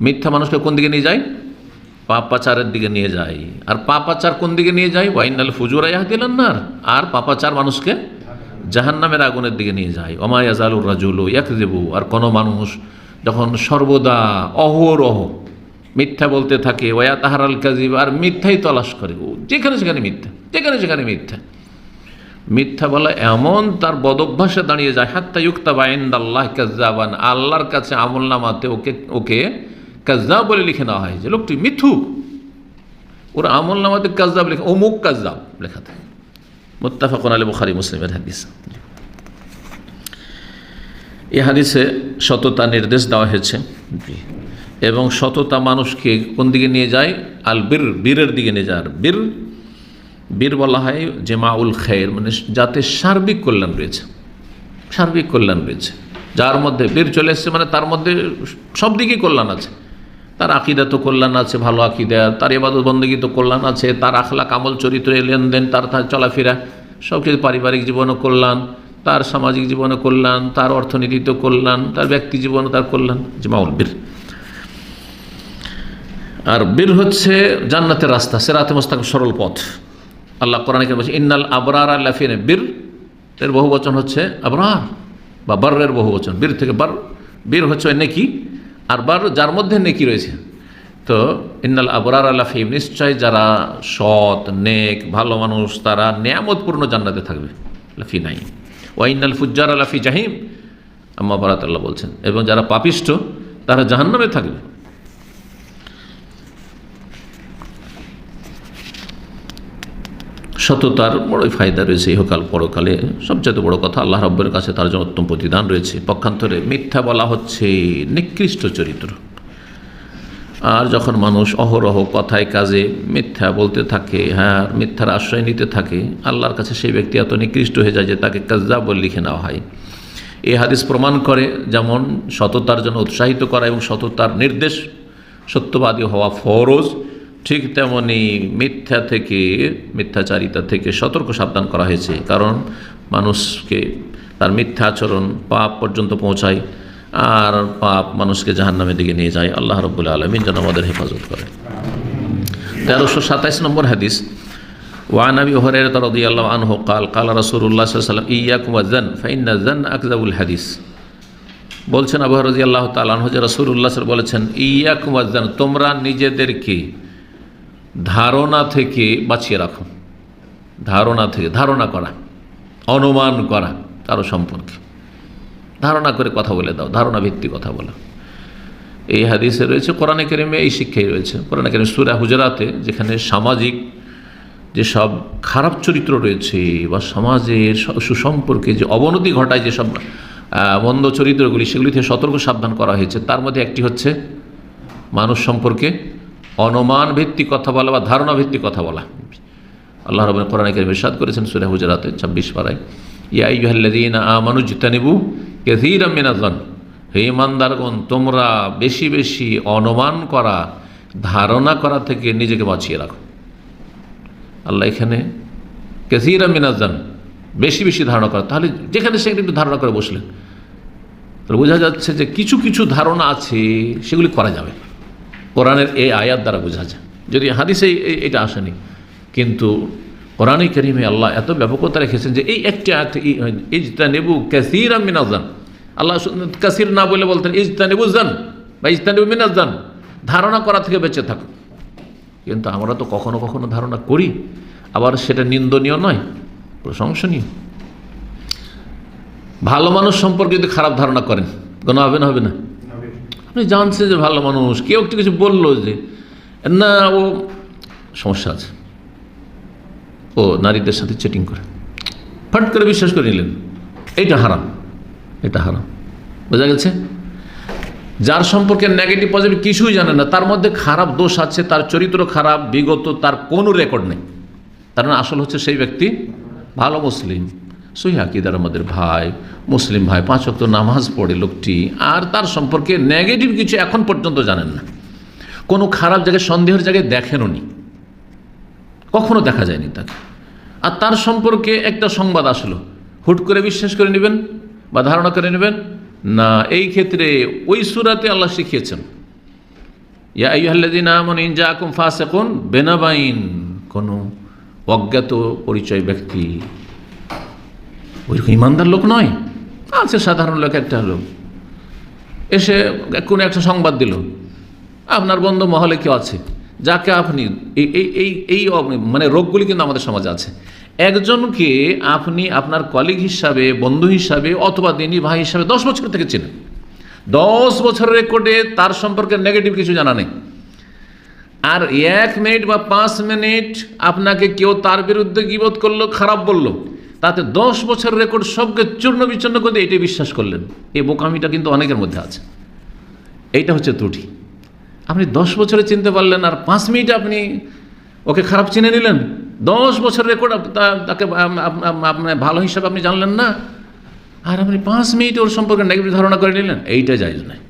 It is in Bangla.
মিথ্যা মানুষকে কোন দিকে নিয়ে যায়? পাপাচারের দিকে নিয়ে যায়। আর পাপাচার কোন দিকে নিয়ে যায়? ওয়াইনাল ফুজুরা দিলেন না আর পাপাচার মানুষকে জাহান্নামের আগুনের দিকে নিয়ে যায়। ওমায় আজালুর রাজুল ইয়াকজেবু আর কোনো মানুষ যখন সর্বদা অহরহ মিথ্যা বলতে থাকে, ওয়া তাহারাল কাজিব আর মিথ্যাই তলাশ করে। যেখানে সেখানে মিথ্যা, যেখানে সেখানে মিথ্যা। মিথ্যা বলা এমন তার বদভ্যাসে দাঁড়িয়ে যায়, হাত্তা ইউক্তা বাইন্দ আল্লাহ কাজাবান আল্লাহর কাছে আমল নামাতে ওকে ওকে কাজাব বলে লিখে নেওয়া হয় যে লোকটি মিথ্যু ওর আমল নামাতে কাজদাব লেখা, অমুক কাজদাব লেখা থাকে মোত্তাফাকুন আলী বুখারি, মুসলিমের হাদিস। এই হাদিসে সততা নির্দেশ দেওয়া হয়েছে। এবং সততা মানুষকে কোন দিকে নিয়ে যায়? আল বীর, বীরের দিকে নিয়ে যায়। আর বীর বীর বলা হয় যে মাউল খের মানে যাতে সার্বিক কল্যাণ রয়েছে। সার্বিক কল্যাণ রয়েছে। যার মধ্যে বীর চলে এসছে মানে তার মধ্যে সব দিকেই কল্যাণ আছে। তার আকিদা তো কল্যাণ আছে, ভালো আকিদা। তার এবাদত বন্দী তো কল্যাণ আছে, তার আখলা কামল চরিত্র লেনদেন, তার তার চলাফেরা, সব কিছু পারিবারিক জীবনও কল্যাণ, তার সামাজিক জীবনে কল্যাণ, তার অর্থনীতিতে কল্যাণ, তার ব্যক্তি জীবনে তার কল্যাণ। যে মাউল বীর। আর বীর হচ্ছে জান্নাতের রাস্তা, সেরাতে মোস্তাক সরল পথ। আল্লাহ কোরআন বলছে, ইন্নাল আবরার আল্লাফিন বীর। এর বহু বচন হচ্ছে আবরার বা বারের বহু বচন। বীর থেকে বার, বীর হচ্ছে নেকি আর বার যার মধ্যে নেকি রয়েছে। তো ইন্নাল আবরার আল্লাহ ফিম নিশ্চয় যারা সৎ, নেক, ভালো মানুষ, তারা নিয়ামতপূর্ণ জান্নাতে থাকবে। লাফি নাই ওয়াইনাল ফুজ্জার আলাফি জাহিম। আম্মা বারাত আল্লাহ বলছেন। এবং যারা পাপিষ্ট তারা জাহান্নামে থাকবে। সততার বড়ই ফায়দা রয়েছে ইহকাল পরকালে। সবচেয়ে বড় কথা, আল্লাহ রব্বের কাছে তার জন্য উত্তম প্রতিদান রয়েছে। পক্ষান্তরে মিথ্যা বলা হচ্ছে নিকৃষ্ট চরিত্র। আর যখন মানুষ অহরহ কথায় কাজে মিথ্যা বলতে থাকে হ্যাঁ মিথ্যার আশ্রয় নিতে থাকে, আল্লাহর কাছে সেই ব্যক্তি এত নিকৃষ্ট হয়ে যায় যে তাকে কাজা বলে লিখে নেওয়া হয়। এই হাদিস প্রমাণ করে যেমন সততার জন্য উৎসাহিত করা এবং সততার নির্দেশ সত্যবাদী হওয়া ফরজ ঠিক তেমনি মিথ্যা থেকে, মিথ্যাচারিতা থেকে সতর্ক সাবধান করা হয়েছে। কারণ মানুষকে তার মিথ্যা আচরণ পাপ পর্যন্ত পৌঁছায় আর পাপ মানুষকে জাহান্নামের দিকে নিয়ে যায়। আল্লাহ রব্বুল আলমিন যেন আমাদের হেফাজত করে। তেরোশো সাতাইশ নম্বর হাদিস ওয়ান আবি হরের রদি আল্লাহ আনহু কাল কাল রসুল্লাহ সাল্লাম ইয়াকুম জান ফাইন্না জান আকজাবুল হাদিস। বলছেন আবু রাজি আল্লাহ তালাহ যে রসুল্লাহ সাল বলেছেন, ইয়াকুম জান তোমরা নিজেদেরকে ধারণা থেকে বাঁচিয়ে রাখো। ধারণা থেকে, ধারণা করা, অনুমান করা কারও সম্পর্কে। ধারণা করে কথা বলে দাও, ধারণা ভিত্তিক কথা বলা। এই হাদিসে রয়েছে, কোরআনে কেরিমে এই শিক্ষাই রয়েছে। কোরআনে কেরিম সুরা হুজরাতে যেখানে সামাজিক যেসব খারাপ চরিত্র রয়েছে বা সমাজের সুসম্পর্কে যে অবনতি ঘটায় যেসব মন্দ চরিত্রগুলি, সেগুলি থেকে সতর্ক সাবধান করা হয়েছে। তার মধ্যে একটি হচ্ছে মানুষ সম্পর্কে অনুমান ভিত্তিক কথা বলা বা ধারণা ভিত্তিক কথা বলা। আল্লাহ রবেন কোরআন কেরিম ইরশাদ করেছেন সুরা হুজরাতে ছাব্বিশ পাড়ায় ইয়া ইহাল্লাদিন আমানু জিতানিবু কেথির মিনাজন হে ইমানদারগণ, তোমরা বেশি বেশি অনুমান করা, ধারণা করা থেকে নিজেকে বাঁচিয়ে রাখো। আল্লাহ এখানে কেসিরা মিনাজান বেশি বেশি ধারণা করা। তাহলে যেখানে সেখানে একটু ধারণা করে বসলেন। তাহলে বোঝা যাচ্ছে যে কিছু কিছু ধারণা আছে, সেগুলি করা যাবে। কোরআনের এই আয়াত দ্বারা বোঝা যায়। যদি হাদিসে এটা আসেনি, কিন্তু কোরআনে করিমে আল্লাহ এত ব্যাপকতা রেখেছেন যে এই একটি আয়াত ইজতা নেবু কাসিরা মিনাজান আল্লাহ কাসির না বলে বলতেন ইজতা নেবু জান বা ইজতা নেবু মিনাজান ধারণা করা থেকে বেঁচে থাকো। কিন্তু আমরা তো কখনো কখনো ধারণা করি, আবার সেটা নিন্দনীয় নয়, প্রশংসনীয়। ভালো মানুষ সম্পর্কে যদি খারাপ ধারণা করেন, কোনো হবে না হবে না। আপনি জানছেন যে ভালো মানুষ, কেউ একটু কিছু বলল যে, না, ও সমস্যা আছে। ও নারীদের সাথে চেটিং করে। ফট করে বিশ্বাস করে নিলেন, এইটা হারাম, এটা হারাম। বোঝা গেছে? যার সম্পর্কে নেগেটিভ পজিটিভ কিছুই জানে না, তার মধ্যে খারাপ দোষ আছে, তার চরিত্র খারাপ, বিগত, তার কোনো রেকর্ড নেই। তার মানে আসল হচ্ছে সেই ব্যক্তি ভালো মুসলিম। সহি আকিদার আমাদের ভাই, মুসলিম ভাই, পাঁচ অক্ত নামাজ পড়ে লোকটি, আর তার সম্পর্কে নেগেটিভ কিছু এখন পর্যন্ত জানেন না। কোনো খারাপ জায়গায়, সন্দেহের জায়গায় দেখেনও নি। কখনো দেখা যায়নি তাকে। আর তার সম্পর্কে একটা সংবাদ আসলো। হুট করে বিশ্বাস করে নেবেন বা ধারণা করে নেবেন, না, এই ক্ষেত্রে ওই সুরাতে আল্লাহ শিখিয়েছেন। ইয়া ইনজা বেনাবাইন, কোনো অজ্ঞাত পরিচয় ব্যক্তি ওইরকম ইমানদার লোক নয়। আছে সাধারণ লোক, একটা লোক। এসে কোনো একটা সংবাদ দিল, আপনার বন্ধু মহলে কেউ আছে, যাকে আপনি এই এই এই মানে রোগগুলি কিন্তু আমাদের সমাজে আছে। একজনকে আপনি আপনার কলিগ হিসাবে, বন্ধু হিসাবে অথবা দিনী ভাই হিসাবে দশ বছর থেকে চেনেন। দশ বছরের রেকর্ডে তার সম্পর্কে নেগেটিভ কিছু জানা নেই। আর এক মিনিট বা পাঁচ মিনিট আপনাকে কেউ তার বিরুদ্ধে গিবোধ করল, খারাপ বলল। তাতে দশ বছর রেকর্ড সবকে চূর্ণ বিচ্ছন্ন করে এটাই বিশ্বাস করলেন। এই বোকামিটা কিন্তু অনেকের মধ্যে আছে। এইটা হচ্ছে ত্রুটি। আপনি দশ বছরে চিনতে পারলেন আর পাঁচ মিনিট আপনি ওকে খারাপ চিনে নিলেন। দশ বছর রেকর্ড তাকে আপনার ভালো হিসাবে আপনি জানলেন না। আর আপনি পাঁচ মিনিট ওর সম্পর্কে নেগেটিভ ধারণা করে নিলেন। এইটা যাইজ নয়